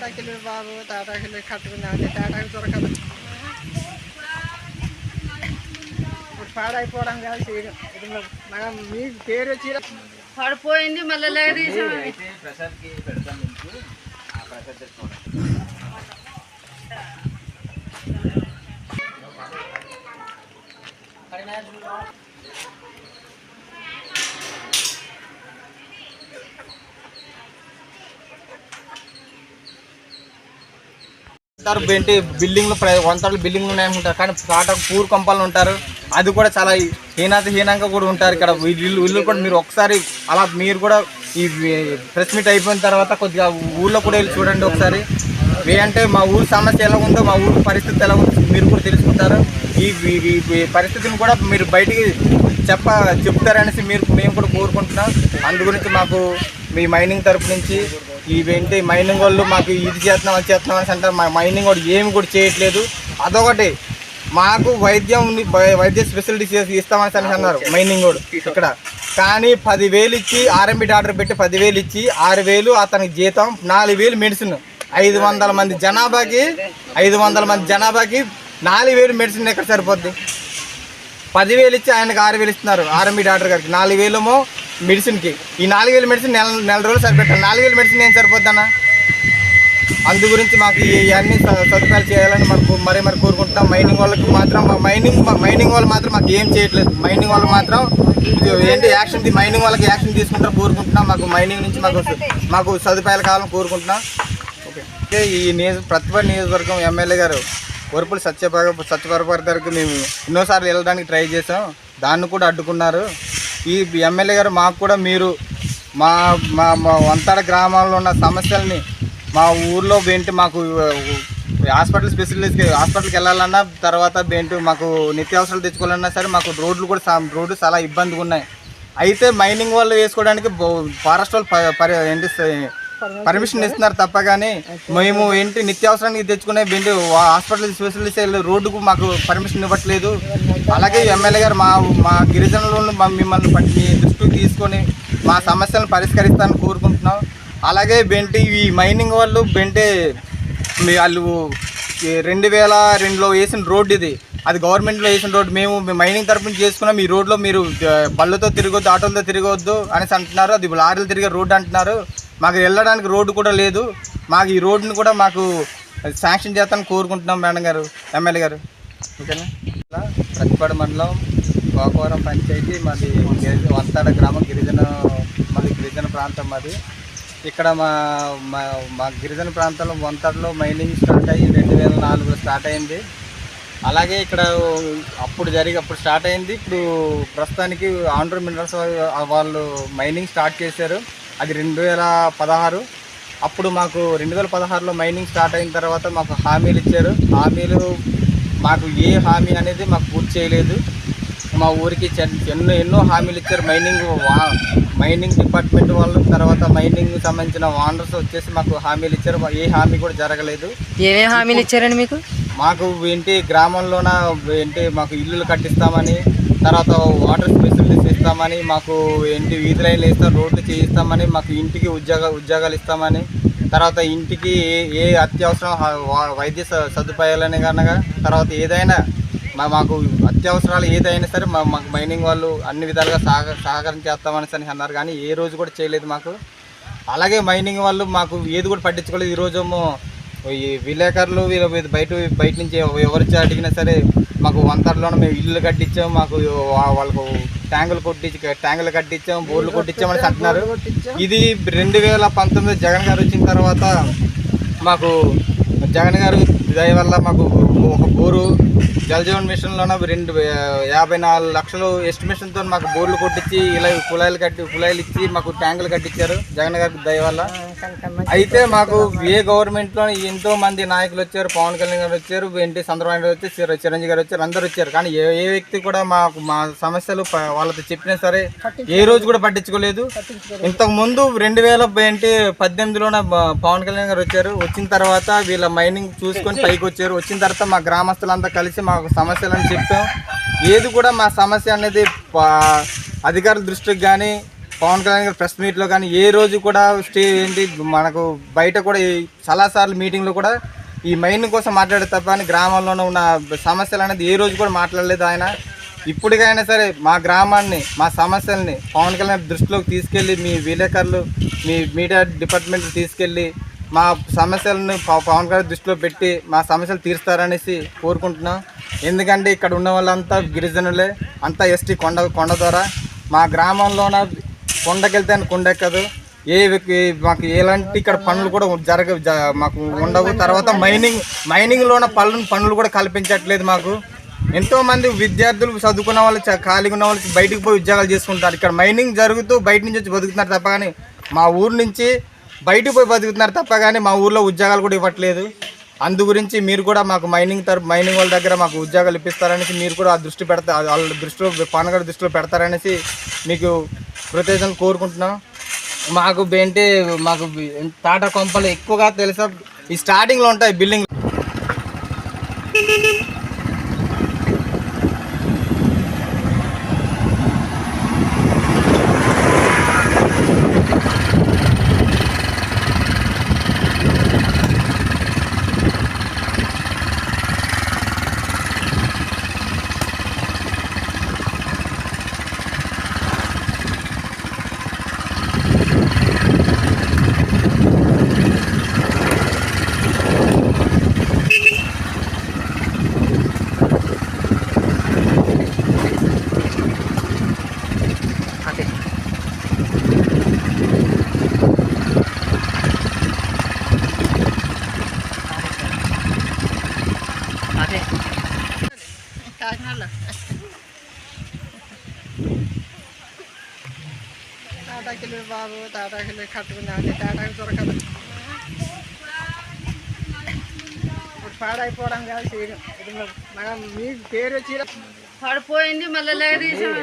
బాబు తాటాకులు కట్టుకున్నామంటే తాటాకు దొరకదు ఇప్పుడు పాడైపోవడం కాదు చేయడం ఇప్పుడు మనం మీ పేరు వచ్చి పడిపోయింది మళ్ళీ ప్రసాద్కి పెడతాను మీకు. ఆ ప్రసాద్ ఉంటారు ఏంటి? బిల్డింగ్లు వంతలు బిల్డింగ్లు ఉన్నాయనుకుంటారు కానీ కాట పూర్ కొంపలు ఉంటారు. అది కూడా చాలా హీనాత హీనంగా కూడా ఉంటారు ఇక్కడ. ఇల్లు ఇల్లు కూడా మీరు ఒకసారి అలా మీరు కూడా ఈ ప్రెస్ మీట్ అయిపోయిన తర్వాత కొద్దిగా ఊళ్ళో కూడా వెళ్ళి చూడండి ఒకసారి. ఏ అంటే మా ఊరు సమస్య ఎలా ఉందో మా ఊరు పరిస్థితి ఎలా ఉందో మీరు కూడా తెలుసుకుంటారు. ఈ పరిస్థితిని కూడా మీరు బయటికి చెప్ప చెప్తారనేసి మీరు మేము కూడా కోరుకుంటున్నాం. అందు గురించి మాకు మీ మైనింగ్ తరపు నుంచి ఇవేంటి మైనింగ్ వాళ్ళు మాకు ఇది చేస్తున్నాం అది చేస్తున్నాం అని అంటారు. మా మైనింగ్ కూడా ఏమి కూడా చేయట్లేదు. అదొకటి. మాకు వైద్యం వై- వైద్య స్పెషాలిటీస్ చేసి ఇస్తామని అని అన్నారు మైనింగ్ కూడా ఇక్కడ. కానీ పదివేలు ఇచ్చి ఆర్ఎంబి డాక్టర్ పెట్టి పదివేలు ఇచ్చి ఆరు వేలు అతనికి జీతం నాలుగు వేలు మెడిసిన్. ఐదు వందల మంది జనాభాకి ఐదు వందల మంది జనాభాకి నాలుగు వేలు మెడిసిన్ ఎక్కడ సరిపోద్ది? పదివేలు ఇచ్చి ఆయనకు ఆరు వేలు ఇస్తున్నారు ఆర్ఎంబి డాక్టర్ గారికి. నాలుగు వేలేమో మెడిసిన్కి ఈ నాలుగు వేలు మెడిసిన్ నెల నెల రోజులు సరిపెట్టాలి. నాలుగు వేలు మెడిసిన్ ఏం సరిపోద్దన్నా? అందు గురించి మాకు ఇవన్నీ సదుపాయాలు చేయాలని మనకు మరీ మరి కోరుకుంటున్నాం. మైనింగ్ వాళ్ళకి మాత్రం మైనింగ్ మా మైనింగ్ వాళ్ళు మాత్రం మాకు ఏం చేయట్లేదు. మైనింగ్ వాళ్ళు మాత్రం ఇది ఏంటి యాక్షన్ మైనింగ్ వాళ్ళకి యాక్షన్ తీసుకుంటాం కోరుకుంటున్నాం. మాకు మైనింగ్ నుంచి మాకు మాకు సదుపాయాలు కావాలని కోరుకుంటున్నాం. అయితే ఈ నియోజ ప్రతిభ నియోజకవర్గం ఎమ్మెల్యే గారు వరపులు సత్యభాగ సత్యపరపర్ దగ్గరికి మేము ఎన్నోసార్లు వెళ్ళడానికి ట్రై చేసాం దాన్ని కూడా అడ్డుకున్నారు. ఈ ఎమ్మెల్యే గారు మాకు కూడా మీరు మా మా మా వంతాడ గ్రామంలో ఉన్న సమస్యల్ని మా ఊర్లో ఏంటి మాకు హాస్పిటల్ స్పెషలిస్ట్కి హాస్పిటల్కి వెళ్ళాలన్నా తర్వాత ఏంటి మాకు నిత్యావసరాలు తెచ్చుకోవాలన్నా సరే మాకు రోడ్లు కూడా రోడ్లు చాలా ఇబ్బందిగా ఉన్నాయి. అయితే మైనింగ్ వాళ్ళు వేసుకోవడానికి బో- ఫారెస్ట్ వాళ్ళు ప- ఏంటి పర్మిషన్ ఇస్తున్నారు తప్ప కానీ మేము ఏంటి నిత్యావసరానికి తెచ్చుకునే వా- హాస్పిటల్ స్పెషలిస్ట్ వెళ్ళే రోడ్డుకు మాకు పర్మిషన్ ఇవ్వట్లేదు. అలాగే ఎమ్మెల్యే గారు మా మా గిరిజనులను మిమ్మల్ని పట్టి మీ దృష్టికి తీసుకొని మా సమస్యలను పరిష్కరిస్తానని కోరుకుంటున్నాం. అలాగే బెంటి ఈ మైనింగ్ వాళ్ళు బెంటే మీ వాళ్ళు రెండు వేల రెండులో వేసిన రోడ్డు ఇది. అది గవర్నమెంట్లో వేసిన రోడ్డు. మేము మైనింగ్ తరపున చేసుకున్నాం. ఈ రోడ్లో మీరు బళ్ళతో తిరగొద్దు ఆటోలతో తిరగొద్దు అనేసి అంటున్నారు. అది లారీలు తిరిగే రోడ్డు అంటున్నారు. మాకు వెళ్ళడానికి రోడ్డు కూడా లేదు. మాకు ఈ రోడ్డుని కూడా మాకు శాంక్షన్ చేస్తామని కోరుకుంటున్నాం మేడం గారు ఎమ్మెల్యే గారు. ఓకేనా? ప్రతిపాడు మండలం గోకవరం పంచాయతీ మాది గిరిజ- వంతాడ గ్రామం గిరిజన మాది గిరిజన ప్రాంతం మాది. ఇక్కడ మా మా మా గిరిజన ప్రాంతంలో వంతడలో మైనింగ్ స్టార్ట్ అయ్యి రెండు వేల నాలుగులో స్టార్ట్ అయింది. అలాగే ఇక్కడ అప్పుడు జరిగి అప్పుడు స్టార్ట్ అయింది. ఇప్పుడు ప్రస్తుతానికి ఆంధ్ర మినరల్స్ వాళ్ళు మైనింగ్ స్టార్ట్ చేశారు. అది రెండు వేల పదహారు అప్పుడు మాకు రెండు వేల పదహారులో మైనింగ్ స్టార్ట్ అయిన తర్వాత మాకు హామీలు ఇచ్చారు. హామీలు మాకు ఏ హామీ అనేది మాకు పూర్తి చేయలేదు. మా ఊరికి ఎన్నో ఎన్నో హామీలు ఇచ్చారు. మైనింగ్ మైనింగ్ డిపార్ట్మెంట్ వాళ్ళు తర్వాత మైనింగ్ సంబంధించిన వానర్స్ వచ్చేసి మాకు హామీలు ఇచ్చారు. ఏ హామీ కూడా జరగలేదు. ఏమేమి హామీలు ఇచ్చారండి మీకు? మాకు ఏంటి గ్రామంలోన ఏంటి మాకు ఇల్లులు కట్టిస్తామని తర్వాత వాటర్ ఫెసిలిటీస్ ఇస్తామని మాకు ఏంటి వీధి లైన్లు ఇస్తాం రోడ్లు చేయిస్తామని మాకు ఇంటికి ఉద్యోగ ఉద్యోగాలు ఇస్తామని. తర్వాత ఇంటికి ఏ ఏ అత్యవసరం వైద్య స- సదుపాయాలని కనుక తర్వాత ఏదైనా మా మాకు అత్యవసరాలు ఏదైనా సరే మా మాకు మైనింగ్ వాళ్ళు అన్ని విధాలుగా సహక సహకారం చేస్తామని అని అన్నారు. కానీ ఏ రోజు కూడా చేయలేదు మాకు. అలాగే మైనింగ్ వాళ్ళు మాకు ఏది కూడా పట్టించుకోలేదు. ఈరోజేమో ఈ విలేకరులు వీళ్ళ మీద బయట బయట నుంచి ఎవరు అడిగినా సరే మాకు వంతర్లోనే మేము ఇల్లు కట్టించాం మాకు వాళ్ళకు ట్యాంకులు కొట్టించి ట్యాంకులు కట్టించాం బోర్లు కొట్టించామని అంటున్నారు. ఇది రెండు వేల పంతొమ్మిది జగన్ గారు వచ్చిన తర్వాత మాకు జగన్ గారు దయ వల్ల మాకు ఒక బోరు జలజీవన్ మిషన్లోన రెండు యాభై నాలుగు లక్షలు ఎస్టిమేషన్తో మాకు బోర్లు కొట్టించి ఇలా కుళాయిలు కట్టి కుళాయిలు ఇచ్చి మాకు ట్యాంకులు కట్టించారు. జగన్ గారి దయ వల్ల. అయితే మాకు ఏ గవర్నమెంట్లో ఎంతో మంది నాయకులు వచ్చారు పవన్ కళ్యాణ్ గారు వచ్చారు ఎన్టీ చంద్రబాబు గారు వచ్చారు చిర- చిరంజీవి గారు వచ్చారు అందరూ వచ్చారు. కానీ ఏ ఏ వ్యక్తి కూడా మాకు మా సమస్యలు వాళ్ళతో చెప్పినా సరే ఏ రోజు కూడా పట్టించుకోలేదు. ఇంతకు ముందు రెండు వేల ఏంటి పద్దెనిమిదిలోన పవన్ కళ్యాణ్ గారు వచ్చారు. వచ్చిన తర్వాత వీళ్ళ మైనింగ్ చూసుకొని పైకి వచ్చారు. వచ్చిన తర్వాత మా గ్రామస్తులంతా కలిసి మాకు అని చెప్పాం. ఏది కూడా మా సమస్య అనేది అధికారుల దృష్టికి కానీ పవన్ కళ్యాణ్ గారు ప్రెస్ మీట్లో కానీ ఏ రోజు కూడా స్టే ఏంటి మనకు బయట కూడా చాలాసార్లు మీటింగ్లో కూడా ఈ మైన్ కోసం మాట్లాడే తప్ప అని గ్రామంలోనే ఉన్న సమస్యలు అనేది ఏ రోజు కూడా మాట్లాడలేదు ఆయన. ఇప్పటికైనా సరే మా గ్రామాన్ని మా సమస్యల్ని పవన్ కళ్యాణ్ దృష్టిలోకి తీసుకెళ్ళి మీ విలేకరులు మీ మీడియా డిపార్ట్మెంట్ తీసుకెళ్ళి మా సమస్యలను పవన్ కళ్యాణ్ దృష్టిలో పెట్టి మా సమస్యలు తీరుస్తారనేసి కోరుకుంటున్నాం. ఎందుకంటే ఇక్కడ ఉన్న వాళ్ళంతా గిరిజనులే. అంతా ఎస్టీ కొండ కొండ ద్వారా. మా గ్రామంలోన కొండకెళ్తే కొండెక్కదు ఏ వ్యక్తి మాకు ఎలాంటి ఇక్కడ పనులు కూడా జరగ జ- మాకు ఉండవు. తర్వాత మైనింగ్ మైనింగ్లోన పనులు పనులు కూడా కల్పించట్లేదు మాకు. ఎంతోమంది విద్యార్థులు చదువుకున్న వాళ్ళు ఖాళీగా ఉన్న వాళ్ళకి బయటకు పోయి ఉద్యోగాలు చేసుకుంటారు ఇక్కడ మైనింగ్ జరుగుతూ బయట నుంచి వచ్చి బతుకుతున్నారు తప్ప కానీ మా ఊరు నుంచి బయటకు పోయి బతుకుతున్నారు తప్ప కానీ మా ఊర్లో ఉద్యోగాలు కూడా ఇవ్వట్లేదు. అందు గురించి మీరు కూడా మాకు మైనింగ్ తరపు మైనింగ్ వాళ్ళ దగ్గర మాకు ఉద్యోగాలు ఇప్పిస్తారనేసి మీరు కూడా ఆ దృష్టి పెడతా వాళ్ళ దృష్టిలో పానగడ దృష్టిలో పెడతారనేసి మీకు కృతజ్ఞతలు కోరుకుంటున్నాం. మాకు ఏంటి మాకు టాటా కొంపలు ఎక్కువగా తెలుసా? ఈ స్టార్టింగ్లో ఉంటాయి బిల్డింగ్ అదే అదే కాకినాడలో తాటాకిలు బాబు తాటాకిలు కట్టుకున్నాను తాటాకి దొరకదు ఇప్పుడు పాడైపోవడం కాదు చేయడం ఇది మరి మనం మీ పేరు వచ్చి పడిపోయింది. మళ్ళీ లేగదీసాం